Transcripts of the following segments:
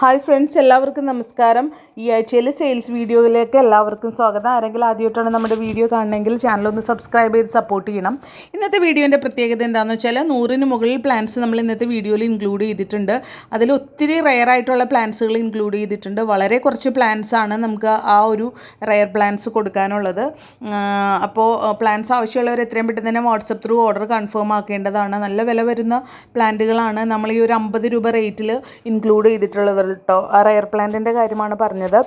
Hi friends എല്ലാവർക്കും നമസ്കാരം. ഈ ആഴ്ചയിലെ സെയിൽസ് വീഡിയോയിലേക്ക് എല്ലാവർക്കും സ്വാഗതം. ആരെങ്കിലും ആദ്യമായിട്ടാണ് നമ്മുടെ വീഡിയോ കാണണമെങ്കിൽ ചാനൽ ഒന്ന് സബ്സ്ക്രൈബ് ചെയ്ത് സപ്പോർട്ട് ചെയ്യണം. ഇന്നത്തെ വീഡിയോന്റെ പ്രത്യേകത എന്താണെന്ന് വെച്ചാൽ നൂറിന് മുകളിൽ പ്ലാൻസ് നമ്മൾ ഇന്നത്തെ വീഡിയോയിൽ ഇൻക്ലൂഡ് ചെയ്തിട്ടുണ്ട്. അതിൽ ഒത്തിരി റെയർ ആയിട്ടുള്ള പ്ലാൻസുകൾ ഇൻക്ലൂഡ് ചെയ്തിട്ടുണ്ട്. വളരെ കുറച്ച് പ്ലാൻസ് ആണ് നമുക്ക് ആ ഒരു റെയർ പ്ലാൻസ് കൊടുക്കാനുള്ളത്. അപ്പോൾ പ്ലാൻസ് ആവശ്യമുള്ളവർ എത്രയും പെട്ടെന്ന് തന്നെ വാട്സപ്പ് ത്രൂ ഓർഡർ കൺഫേം ആക്കേണ്ടതാണ്. നല്ല വില വരുന്ന പ്ലാന്റുകളാണ് നമ്മൾ ഈ ഒരു അമ്പത് രൂപ റേറ്റിൽ ഇൻക്ലൂഡ് ചെയ്തിട്ടുള്ളത്. കേട്ടോ ആ റയർ പ്ലാന്റിന്റെ കാര്യമാണ് പറഞ്ഞത്.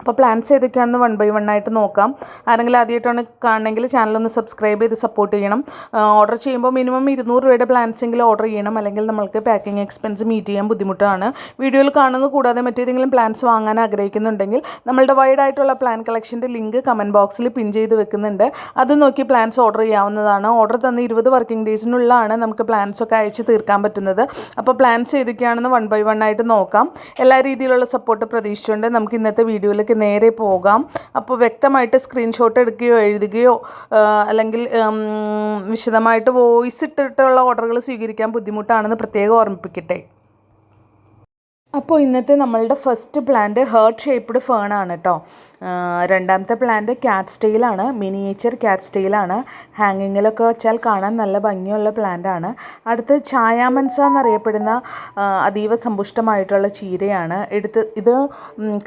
അപ്പോൾ പ്ലാൻസ് ഏതൊക്കെയാണെന്ന് വൺ ബൈ വൺ ആയിട്ട് നോക്കാം. ആരെങ്കിലും ആദ്യമായിട്ടാണ് കാണണമെങ്കിൽ ചാനലൊന്ന് സബ്സ്ക്രൈബ് ചെയ്ത് സപ്പോർട്ട് ചെയ്യണം. ഓർഡർ ചെയ്യുമ്പോൾ മിനിമം ഇരുന്നൂറ് രൂപയുടെ പ്ലാൻസ് എങ്കിലും ഓർഡർ ചെയ്യണം. അല്ലെങ്കിൽ നമ്മൾക്ക് പാക്കിംഗ് എക്സ്പെൻസ് മീറ്റ് ചെയ്യാൻ ബുദ്ധിമുട്ടാണ്. വീഡിയോയിൽ കാണുന്നത് കൂടാതെ മറ്റേതെങ്കിലും പ്ലാൻസ് വാങ്ങാൻ ആഗ്രഹിക്കുന്നുണ്ടെങ്കിൽ നമ്മളുടെ വൈഡ് ആയിട്ടുള്ള പ്ലാൻ കളക്ഷന്റെ ലിങ്ക് കമന്റ് ബോക്സിൽ പിൻ ചെയ്ത് വെക്കുന്നുണ്ട്. അത് നോക്കി പ്ലാൻസ് ഓർഡർ ചെയ്യാവുന്നതാണ്. ഓർഡർ തന്ന ഇരുപത് വർക്കിംഗ് ഡേയ്സിനുള്ളിലാണ് നമുക്ക് പ്ലാൻസ് ഒക്കെ അയച്ച് തീർക്കാൻ പറ്റുന്നത്. അപ്പോൾ പ്ലാൻസ് ഏതൊക്കെയാണെന്ന് വൺ ബൈ വൺ ആയിട്ട് നോക്കാം. എല്ലാ രീതിയിലുള്ള സപ്പോർട്ട് പ്രതീക്ഷിച്ചുകൊണ്ട് നമുക്ക് ഇന്നത്തെ വീഡിയോയിലേക്ക് നേരെ പോകാം. അപ്പോൾ വ്യക്തമായിട്ട് സ്ക്രീൻഷോട്ട് എടുക്കുകയോ എഴുതുകയോ അല്ലെങ്കിൽ വിശദമായിട്ട് വോയിസ് ഇട്ടിട്ടുള്ള ഓർഡറുകൾ സ്വീകരിക്കാൻ ബുദ്ധിമുട്ടാണെന്ന് പ്രത്യേകം ഓർമ്മിപ്പിക്കട്ടെ. അപ്പോൾ ഇന്നത്തെ നമ്മളുടെ ഫസ്റ്റ് പ്ലാന്റ് ഹേർട്ട് ഷേപ്പ്ഡ് ആണ് കേട്ടോ രണ്ടാമത്തെ പ്ലാന്റ് ക്യാറ്റ് സ്റ്റൈലാണ് മിനിയേച്ചർ ക്യാറ്റ് സ്റ്റൈലാണ് ഹാങ്ങിങ്ങിലൊക്കെ വെച്ചാൽ കാണാൻ നല്ല ഭംഗിയുള്ള പ്ലാന്റ് ആണ്. അടുത്ത് ചായാമൻസ എന്നറിയപ്പെടുന്ന അതീവ സമ്പുഷ്ടമായിട്ടുള്ള ചീരയാണ്. എടുത്ത് ഇത്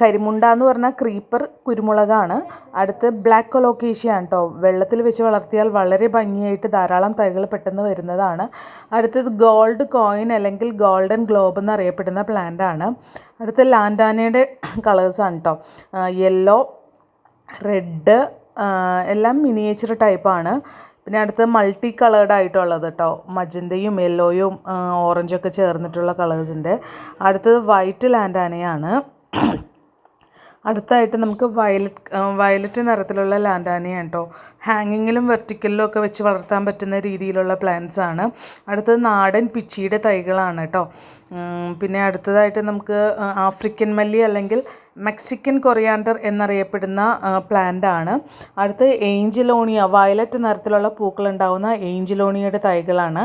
കരിമുണ്ട എന്ന് പറഞ്ഞ ക്രീപ്പർ കുരുമുളകാണ്. അടുത്ത് ബ്ലാക്ക് കൊലോക്കേഷ്യ ആണ് കേട്ടോ വെള്ളത്തിൽ വെച്ച് വളർത്തിയാൽ വളരെ ഭംഗിയായിട്ട് ധാരാളം തൈകൾ പെട്ടെന്ന് വരുന്നതാണ്. അടുത്തത് ഗോൾഡ് കോയിൻ അല്ലെങ്കിൽ ഗോൾഡൻ ഗ്ലോബ് എന്നറിയപ്പെടുന്ന പ്ലാന്റ് ആണ്. അടുത്ത ലാൻഡാനയുടെ കളേഴ്സാണ് കേട്ടോ യെല്ലോ റെഡ് എല്ലാം മിനിയേച്ചർ ടൈപ്പാണ് പിന്നെ അടുത്ത് മൾട്ടി കളേർഡ് ആയിട്ടുള്ളത് കേട്ടോ മജന്തയും യെല്ലോയും ഓറഞ്ചൊക്കെ ചേർന്നിട്ടുള്ള കളേഴ്സിന്റെ അടുത്തത് വൈറ്റ് ലാൻഡാനയാണ്. അടുത്തായിട്ട് നമുക്ക് വയലറ്റ് വയലറ്റ് നിറത്തിലുള്ള ലാൻഡാനിയാണ് കേട്ടോ ഹാങ്ങിങ്ങിലും വെർട്ടിക്കലിലും ഒക്കെ വെച്ച് വളർത്താൻ പറ്റുന്ന രീതിയിലുള്ള പ്ലാന്റ്സ് ആണ്. അടുത്തത് നാടൻ പിച്ചിയുടെ തൈകളാണ് കേട്ടോ പിന്നെ അടുത്തതായിട്ട് നമുക്ക് ആഫ്രിക്കൻ മല്ലി അല്ലെങ്കിൽ മെക്സിക്കൻ കൊറിയാണ്ടർ എന്നറിയപ്പെടുന്ന പ്ലാന്റ് ആണ്. അടുത്ത് ഏഞ്ചലോണിയ വയലറ്റ് നിറത്തിലുള്ള പൂക്കളുണ്ടാവുന്ന ഏഞ്ചലോണിയയുടെ തൈകളാണ്.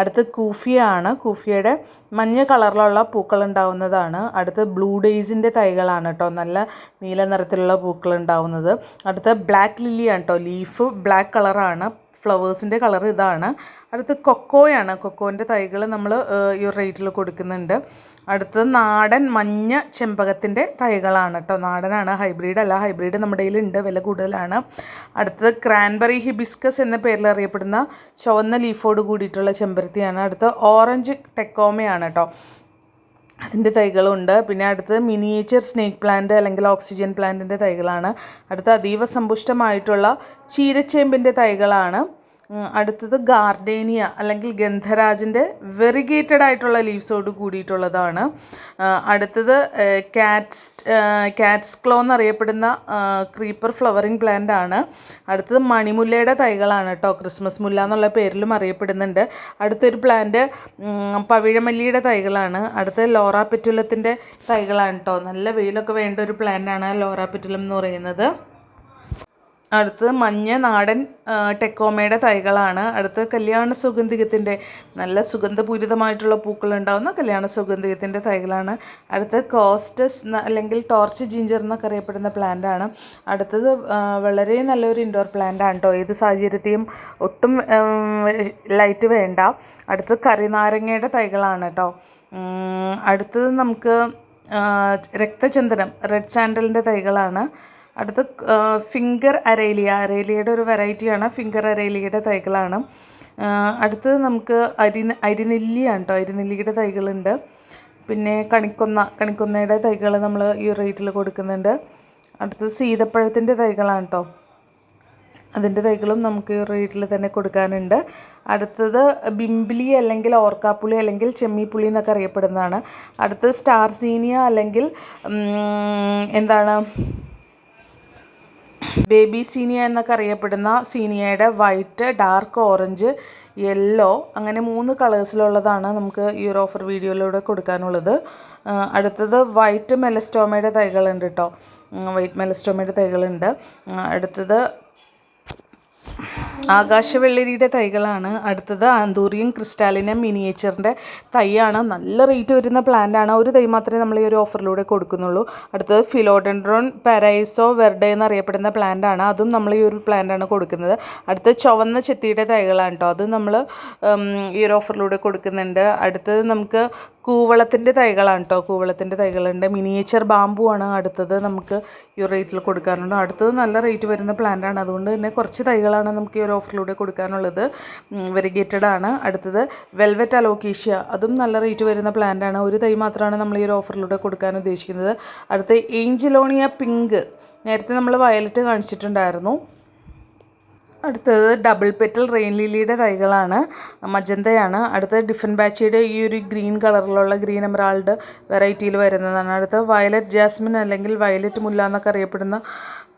അടുത്ത് കൂഫിയ ആണ് മഞ്ഞ കളറിലുള്ള പൂക്കൾ ഉണ്ടാവുന്നതാണ്. അടുത്ത് ബ്ലൂ ഡേയ്സിന്റെ തൈകളാണ് കേട്ടോ നല്ല നീല നിറത്തിലുള്ള പൂക്കൾ ഉണ്ടാവുന്നത്. അടുത്ത് ബ്ലാക്ക് ലില്ലിയാണ് കേട്ടോ ലീഫ് ബ്ലാക്ക് കളറാണ്. ഫ്ലവേഴ്സിന്റെ കളർ ഇതാണ്. അടുത്ത് കൊക്കോയാണ്. കൊക്കോന്റെ തൈകൾ നമ്മൾ ഈ റേറ്റിൽ കൊടുക്കുന്നുണ്ട്. അടുത്തത് നാടൻ മഞ്ഞ ചെമ്പകത്തിന്റെ തൈകളാണ് കേട്ടോ. നാടനാണ് ഹൈബ്രിഡ് അല്ല. ഹൈബ്രിഡ് നമ്മുടെ കയ്യിലുണ്ട് വില കൂടുതലാണ്. അടുത്തത് ക്രാൻബറി ഹിബിസ്കസ് എന്ന പേരിൽ അറിയപ്പെടുന്ന ചുവന്ന ലീഫോട് കൂടിയിട്ടുള്ള ചെമ്പരത്തിയാണ്. അടുത്ത ഓറഞ്ച് ടെക്കോമയാണ് കേട്ടോ. അതിന്റെ തൈകളുണ്ട്. പിന്നെ അടുത്തത് മിനിയേച്ചർ സ്നേക്ക് പ്ലാന്റ് അല്ലെങ്കിൽ ഓക്സിജൻ പ്ലാന്റിന്റെ തൈകളാണ്. അടുത്ത അതീവ സമ്പുഷ്ടമായിട്ടുള്ള ചീരച്ചേമ്പിന്റെ തൈകളാണ്. അടുത്തത് ഗാർഡേനിയ അല്ലെങ്കിൽ ഗന്ധരാജിന്റെ വെറിഗേറ്റഡ് ആയിട്ടുള്ള ലീവ്സോട് കൂടിയിട്ടുള്ളതാണ്. അടുത്തത് കാറ്റ്സ് കാറ്റ്സ് ക്ലോ എന്നറിയപ്പെടുന്ന ക്രീപ്പർ ഫ്ലവറിങ് പ്ലാന്റ് ആണ്. അടുത്തത് മണിമുല്ലയുടെ തൈകളാണ് കേട്ടോ ക്രിസ്മസ് മുല്ല എന്നുള്ള പേരിലും അറിയപ്പെടുന്നുണ്ട്. അടുത്തൊരു പ്ലാന്റ് പവിഴമല്ലിയുടെ തൈകളാണ്. അടുത്തത് ലോറ പെറ്റുലത്തിന്റെ തൈകളാണ് കേട്ടോ. നല്ല വെയിലൊക്കെ വേണ്ട ഒരു പ്ലാന്റാണ് ലോറ പെറ്റുലം എന്ന് പറയുന്നത്. അടുത്തത് മഞ്ഞ നാടൻ ടെക്കോമയുടെ തൈകളാണ്. അടുത്ത് കല്യാണ സുഗന്ധികത്തിന്റെ നല്ല സുഗന്ധപൂരിതമായിട്ടുള്ള പൂക്കൾ ഉണ്ടാകുന്ന കല്യാണ സുഗന്ധികത്തിന്റെ തൈകളാണ്. അടുത്തത് കോസ്റ്റസ് അല്ലെങ്കിൽ ടോർച്ച് ജിഞ്ചർ എന്നൊക്കെ അറിയപ്പെടുന്ന പ്ലാന്റ് ആണ്. അടുത്തത് വളരെ നല്ലൊരു ഇൻഡോർ പ്ലാന്റ് ആണ് കേട്ടോ ഏത് സാഹചര്യത്തെയും ഒട്ടും ലൈറ്റ് വേണ്ട. അടുത്തത് കറിനാരങ്ങയുടെ തൈകളാണ് കേട്ടോ അടുത്തത് നമുക്ക് രക്തചന്ദനം റെഡ് സാൻഡലിന്റെ തൈകളാണ്. അടുത്ത് ഫിംഗർ അരേലിയ. അരേലിയയുടെ ഒരു വെറൈറ്റിയാണ് ഫിംഗർ അരേലിയയുടെ തൈകളാണ്. അടുത്തത് നമുക്ക് അരി അരിനെല്ലിയാണ് കേട്ടോ അരിനെല്ലിയുടെ തൈകളുണ്ട്. പിന്നെ കണിക്കൊന്ന കണിക്കൊന്നയുടെ തൈകൾ നമ്മൾ ഈ റേറ്റിൽ കൊടുക്കുന്നുണ്ട്. അടുത്തത് സീതപ്പഴത്തിന്റെ തൈകളാണ് കേട്ടോ അതിന്റെ തൈകളും നമുക്ക് ഈ റേറ്റിൽ തന്നെ കൊടുക്കാനുണ്ട്. അടുത്തത് ബിംബിലി അല്ലെങ്കിൽ ഓർക്കാപ്പുളി അല്ലെങ്കിൽ ചെമ്മിപ്പുളി എന്നൊക്കെ അറിയപ്പെടുന്നതാണ്. അടുത്തത് സ്റ്റാർ സീനിയ അല്ലെങ്കിൽ എന്താണ് ബേബി സീനിയ എന്നൊക്കെ അറിയപ്പെടുന്ന സീനിയയുടെ വൈറ്റ് ഡാർക്ക് ഓറഞ്ച് യെല്ലോ അങ്ങനെ മൂന്ന് കളേഴ്സിലുള്ളതാണ് നമുക്ക് ഈ ഒരു ഓഫർ വീഡിയോയിലൂടെ കൊടുക്കാനുള്ളത്. അടുത്തത് വൈറ്റ് മെലസ്റ്റോമയുടെ തൈകളുണ്ട് കേട്ടോ വൈറ്റ് മെലസ്റ്റോമയുടെ തൈകളുണ്ട്. അടുത്തത് ആകാശവെള്ളരിയുടെ തൈകളാണ് അടുത്തത്. ആന്തൂറിയം ക്രിസ്റ്റാലിനെ മിനിയേച്ചറിന്റെ തൈയാണ്. നല്ല റേറ്റ് വരുന്ന പ്ലാന്റ് ആണ്. ഒരു തൈ മാത്രമേ നമ്മൾ ഈ ഒരു ഓഫറിലൂടെ കൊടുക്കുന്നുള്ളൂ. അടുത്തത് ഫിലോഡൻഡ്രോൺ പാരൈസോ വെർഡെ എന്നറിയപ്പെടുന്ന പ്ലാന്റ് ആണ്. അതും നമ്മൾ ഈ ഒരു പ്ലാന്റ് ആണ് കൊടുക്കുന്നത്. അടുത്തത് ചുവന്ന ചെത്തിയുടെ തൈകളാണ് കേട്ടോ അതും നമ്മൾ ഈ ഒരു ഓഫറിലൂടെ കൊടുക്കുന്നുണ്ട്. അടുത്തത് നമുക്ക് കൂവളത്തിന്റെ തൈകളാണ് കേട്ടോ കൂവളത്തിന്റെ തൈകളുണ്ട്. മിനിയേച്ചർ ബാമ്പു ആണ് അടുത്തത് നമുക്ക് ഈ റേറ്റിൽ കൊടുക്കാനുണ്ട് അടുത്തത് നല്ല റേറ്റ് വരുന്ന പ്ലാന്റ് ആണ്. അതുകൊണ്ട് തന്നെ കുറച്ച് തൈകളാണ് നമുക്ക് ഈ ഒരു ഓഫറിലൂടെ കൊടുക്കാനുള്ളത്. വെരിഗേറ്റഡ് ആണ്. അടുത്തത് വെൽവെറ്റ് അലോക്കേഷ്യ അതും നല്ല റേറ്റ് വരുന്ന പ്ലാന്റ് ആണ്. ഒരു തൈ മാത്രമാണ് നമ്മൾ ഈ ഒരു ഓഫറിലൂടെ കൊടുക്കാൻ ഉദ്ദേശിക്കുന്നത്. അടുത്ത ഏഞ്ചിലോണിയ പിങ്ക് നേരത്തെ നമ്മൾ വയലറ്റ് കാണിച്ചിട്ടുണ്ടായിരുന്നു. അടുത്തത് ഡബിൾ പെറ്റൽ റെയിൻ ലില്ലിയുടെ തൈകളാണ് മജന്തയാണ്. അടുത്തത് ഡിഫൻ ബാച്ചിയുടെ ഈ ഒരു ഗ്രീൻ കളറിലുള്ള ഗ്രീൻ എമറാൾഡ് വെറൈറ്റിയിൽ വരുന്നതാണ്. അടുത്ത വയലറ്റ് ജാസ്മിൻ അല്ലെങ്കിൽ വയലറ്റ് മുല്ല എന്നൊക്കെ അറിയപ്പെടുന്ന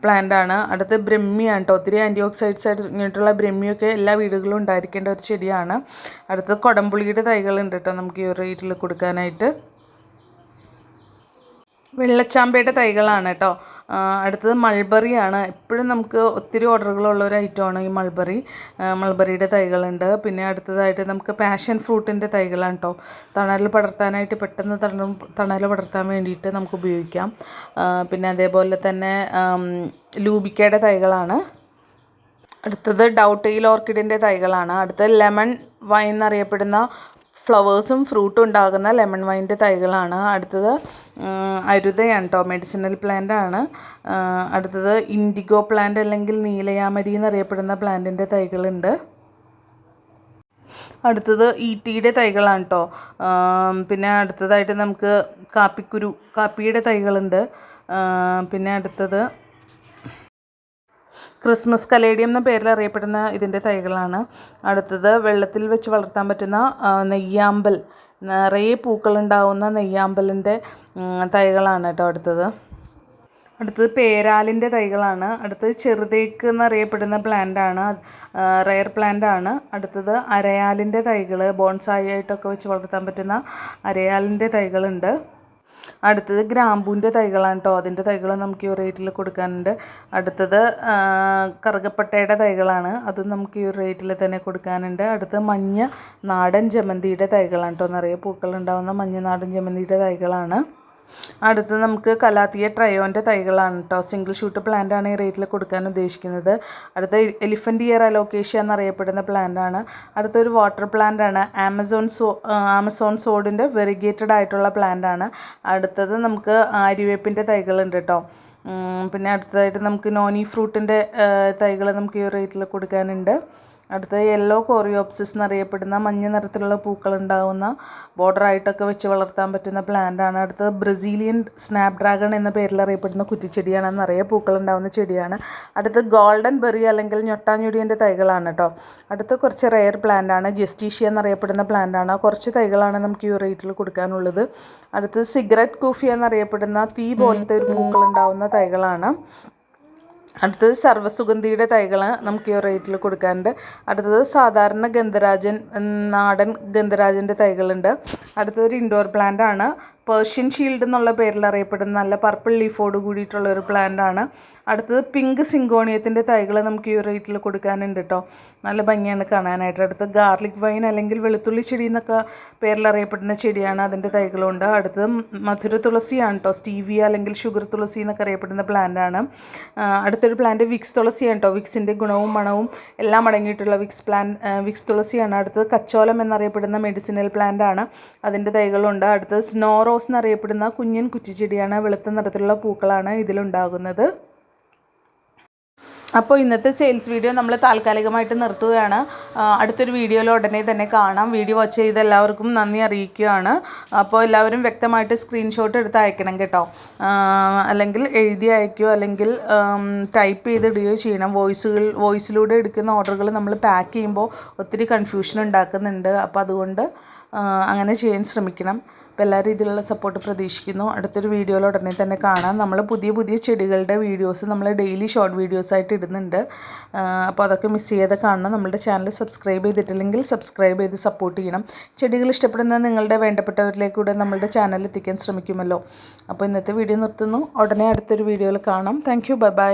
പ്ലാന്റ് ആണ്. അടുത്ത് ബ്രഹ്മിയാണ് കേട്ടോ ഒത്തിരി ആന്റി ഓക്സൈഡ്സ് ആയിട്ടുള്ള ബ്രഹ്മിയൊക്കെ എല്ലാ വീടുകളിലും ഉണ്ടായിരിക്കേണ്ട ഒരു ചെടിയാണ്. അടുത്തത് കൊടംപുളിയുടെ തൈകളുണ്ട് കേട്ടോ നമുക്ക് ഈ ഒരു റേറ്റിൽ കൊടുക്കാനായിട്ട്. വെള്ളച്ചാമ്പയുടെ തൈകളാണ് കേട്ടോ. അടുത്തത് മൾബറിയാണ്. എപ്പോഴും നമുക്ക് ഒത്തിരി ഓർഡറുകളുള്ള ഒരു ഐറ്റമാണ് ഈ മൾബറി. മൾബറിയുടെ തൈകളുണ്ട്. പിന്നെ അടുത്തതായിട്ട് നമുക്ക് പാഷൻ ഫ്രൂട്ടിന്റെ തൈകളാണ് കേട്ടോ. തണൽ പടർത്താനായിട്ട് പെട്ടെന്ന് തണൽ തണൽ പടർത്താൻ വേണ്ടിയിട്ട് നമുക്ക് ഉപയോഗിക്കാം. പിന്നെ അതേപോലെ തന്നെ ലൂബിക്കയുടെ തൈകളാണ്. അടുത്തത് ഡൗട്ടെയിൽ ഓർക്കിഡിന്റെ തൈകളാണ്. അടുത്തത് ലെമൺ വൈൻ എന്നറിയപ്പെടുന്ന ഫ്ലവേഴ്സും ഫ്രൂട്ടും ഉണ്ടാകുന്ന ലെമൺ വൈന്റെ തൈകളാണ്. അടുത്തത് അരുതയാണ് കേട്ടോ മെഡിസിനൽ പ്ലാന്റ് ആണ്. അടുത്തത് ഇൻഡിഗോ പ്ലാന്റ് അല്ലെങ്കിൽ നീലയാമരി എന്നറിയപ്പെടുന്ന പ്ലാന്റിന്റെ തൈകളുണ്ട്. അടുത്തത് ഈട്ടിയുടെ തൈകളാണ് കേട്ടോ പിന്നെ അടുത്തതായിട്ട് നമുക്ക് കാപ്പിക്കുരു കാപ്പിയുടെ തൈകളുണ്ട്. പിന്നെ അടുത്തത് ക്രിസ്മസ് കലേഡിയം എന്ന പേരിൽ അറിയപ്പെടുന്ന ഇതിന്റെ തൈകളാണ്. അടുത്തത് വെള്ളത്തിൽ വെച്ച് വളർത്താൻ പറ്റുന്ന നെയ്യാമ്പൽ. നിറയെ പൂക്കളുണ്ടാവുന്ന നെയ്യാമ്പലിന്റെ തൈകളാണ് കേട്ടോ അടുത്തത്. അടുത്തത് പേരാലിന്റെ തൈകളാണ്. അടുത്തത് ചെറുതേക്ക് എന്നറിയപ്പെടുന്ന പ്ലാന്റ് ആണ് റെയർ പ്ലാന്റ് ആണ് അടുത്തത് അരയാലിന്റെ തൈകൾ ബോൺസായി ആയിട്ടൊക്കെ വെച്ച് വളർത്താൻ പറ്റുന്ന അരയാലിന്റെ തൈകളുണ്ട്. അടുത്തത് ഗ്രാമ്പൂവിന്റെ തൈകളാണ് കേട്ടോ അതിന്റെ തൈകൾ നമുക്ക് ഈ റേറ്റിൽ കൊടുക്കാനുണ്ട്. അടുത്തത് കറുകപ്പട്ടയുടെ തൈകളാണ്. അത് നമുക്ക് ഈ റേറ്റിൽ തന്നെ കൊടുക്കാനുണ്ട്. അടുത്തത് മഞ്ഞ നാടൻ ജമന്തിയുടെ തൈകളാണ് കേട്ടോ നിറയെ പൂക്കളുണ്ടാകുന്ന മഞ്ഞ നാടൻ ജമന്തിയുടെ തൈകളാണ്. അടുത്ത് നമുക്ക് കലാത്തിയ ട്രയോന്റെ തൈകളാണ് കേട്ടോ സിംഗിൾ ഷൂട്ട് പ്ലാന്റ് ആണ് ഈ റേറ്റിൽ കൊടുക്കാൻ ഉദ്ദേശിക്കുന്നത്. അടുത്ത എലിഫന്റ് ഇയർ അലോക്കേഷ്യ എന്നറിയപ്പെടുന്ന പ്ലാന്റ് ആണ്. അടുത്തൊരു വാട്ടർ പ്ലാന്റ് ആണ്. ആമസോൺ സോ ആമസോൺ സോഡിന്റെ വെറിഗേറ്റഡ് ആയിട്ടുള്ള പ്ലാന്റ് ആണ്. അടുത്തത് നമുക്ക് ആര്യവേപ്പിന്റെ തൈകളുണ്ട് കേട്ടോ പിന്നെ അടുത്തതായിട്ട് നമുക്ക് നോനി ഫ്രൂട്ടിന്റെ തൈകൾ നമുക്ക് ഈ റേറ്റിൽ കൊടുക്കാനുണ്ട്. അടുത്ത യെല്ലോ കോറിയോപ്സിസ് എന്നറിയപ്പെടുന്ന മഞ്ഞ നിറത്തിലുള്ള പൂക്കൾ ഉണ്ടാകുന്ന ബോർഡറായിട്ടൊക്കെ വെച്ച് വളർത്താൻ പറ്റുന്ന പ്ലാന്റ് ആണ്. അടുത്തത് ബ്രസീലിയൻ സ്നാപ് ഡ്രാഗൺ എന്ന പേരിൽ അറിയപ്പെടുന്ന കുറ്റിച്ചെടിയാണ് നിറയെ പൂക്കൾ ഉണ്ടാകുന്ന ചെടിയാണ്. അടുത്ത് ഗോൾഡൻ ബെറി അല്ലെങ്കിൽ ഞൊട്ടാഞ്ഞൊടിയന്റെ തൈകളാണ് കേട്ടോ അടുത്ത കുറച്ച് റെയർ പ്ലാന്റ് ആണ്. ജസ്റ്റീഷ്യ എന്നറിയപ്പെടുന്ന പ്ലാന്റ് ആണ്. കുറച്ച് തൈകളാണ് നമുക്ക് ഈ റേറ്റിൽ കൊടുക്കാനുള്ളത്. അടുത്തത് സിഗരറ്റ് കൂഫി എന്നറിയപ്പെടുന്ന തീ പോലത്തെ ഒരു പൂക്കൾ ഉണ്ടാകുന്ന തൈകളാണ്. അടുത്തത് സർവസുഗന്ധിയുടെ തൈകൾ നമുക്ക് ഈ റേറ്റിൽ കൊടുക്കാനുണ്ട്. അടുത്തത് സാധാരണ ഗന്ധരാജൻ നാടൻ ഗന്ധരാജന്റെ തൈകളുണ്ട്. അടുത്തതൊരു ഇൻഡോർ പ്ലാന്റ് ആണ്. പേർഷ്യൻ ഷീൽഡ് എന്നുള്ള പേരിൽ അറിയപ്പെടുന്ന നല്ല പർപ്പിൾ ലീഫോട് കൂടിയിട്ടുള്ള ഒരു പ്ലാന്റ് ആണ്. അടുത്തത് പിങ്ക് സിങ്കോണിയത്തിന്റെ തൈകൾ നമുക്ക് ഈ റേറ്റിൽ കൊടുക്കാനുണ്ട് കേട്ടോ നല്ല ഭംഗിയാണ് കാണാനായിട്ട്. അടുത്ത് ഗാർലിക് വൈൻ അല്ലെങ്കിൽ വെളുത്തുള്ളി ചെടി എന്നൊക്കെ പേരിൽ അറിയപ്പെടുന്ന ചെടിയാണ് അതിന്റെ തൈകളുണ്ട്. അടുത്തത് മധുര തുളസിയാണ് കേട്ടോ സ്റ്റീവിയ അല്ലെങ്കിൽ ഷുഗർ തുളസി എന്നൊക്കെ അറിയപ്പെടുന്ന പ്ലാന്റ് ആണ്. അടുത്തൊരു പ്ലാന്റ് വിക്സ് തുളസിയാണ് കേട്ടോ വിക്സിന്റെ ഗുണവും മണവും എല്ലാം അടങ്ങിയിട്ടുള്ള വിക്സ് പ്ലാൻ വിക്സ് തുളസിയാണ്. അടുത്തത് കച്ചോലം എന്നറിയപ്പെടുന്ന മെഡിസിനൽ പ്ലാന്റ് ആണ് അതിന്റെ തൈകളുണ്ട്. അടുത്തത് സ്നോറോ റോസ് എന്നറിയപ്പെടുന്ന കുഞ്ഞൻ കുറ്റിച്ചെടിയാണ് വെളുത്ത നിറത്തിലുള്ള പൂക്കളാണ് ഇതിലുണ്ടാകുന്നത്. അപ്പോൾ ഇന്നത്തെ സെയിൽസ് വീഡിയോ നമ്മൾ താൽക്കാലികമായിട്ട് നിർത്തുകയാണ്. അടുത്തൊരു വീഡിയോയിൽ ഉടനെ തന്നെ കാണാം. വീഡിയോ വാച്ച് ചെയ്ത് എല്ലാവർക്കും നന്ദി അറിയിക്കുകയാണ്. അപ്പോൾ എല്ലാവരും വ്യക്തമായിട്ട് സ്ക്രീൻഷോട്ട് എടുത്ത് അയക്കണം കേട്ടോ. അല്ലെങ്കിൽ എഴുതി അയക്കുകയോ അല്ലെങ്കിൽ ടൈപ്പ് ചെയ്തിടുകയോ ചെയ്യണം. വോയിസുകൾ വോയിസിലൂടെ എടുക്കുന്ന ഓർഡറുകൾ നമ്മൾ പാക്ക് ചെയ്യുമ്പോൾ ഒത്തിരി കൺഫ്യൂഷൻ ഉണ്ടാക്കുന്നുണ്ട്. അപ്പോൾ അതുകൊണ്ട് അങ്ങനെ ചെയ്യാൻ ശ്രമിക്കണം. അപ്പോൾ എല്ലാ രീതിയിലുള്ള സപ്പോർട്ട് പ്രതീക്ഷിക്കുന്നു. അടുത്തൊരു വീഡിയോയിൽ ഉടനെ തന്നെ കാണാം. നമ്മൾ പുതിയ പുതിയ ചെടികളുടെ വീഡിയോസ് നമ്മൾ ഡെയിലി ഷോർട്ട് വീഡിയോസ് ആയിട്ട് ഇടുന്നുണ്ട്. അപ്പോൾ അതൊക്കെ മിസ് ചെയ്യാതെ കാണണം. നമ്മുടെ ചാനൽ സബ്സ്ക്രൈബ് ചെയ്തിട്ടില്ലെങ്കിൽ സബ്സ്ക്രൈബ് ചെയ്ത് സപ്പോർട്ട് ചെയ്യണം. ചെടികൾ ഇഷ്ടപ്പെടുന്ന നിങ്ങളുടെ വേണ്ടപ്പെട്ടവരിലേക്കൂടെ നമ്മളുടെ ചാനൽ എത്തിക്കാൻ ശ്രമിക്കുമല്ലോ. അപ്പോൾ ഇന്നത്തെ വീഡിയോ നിർത്തുന്നു. ഉടനെ അടുത്തൊരു വീഡിയോയിൽ കാണാം. Thank you by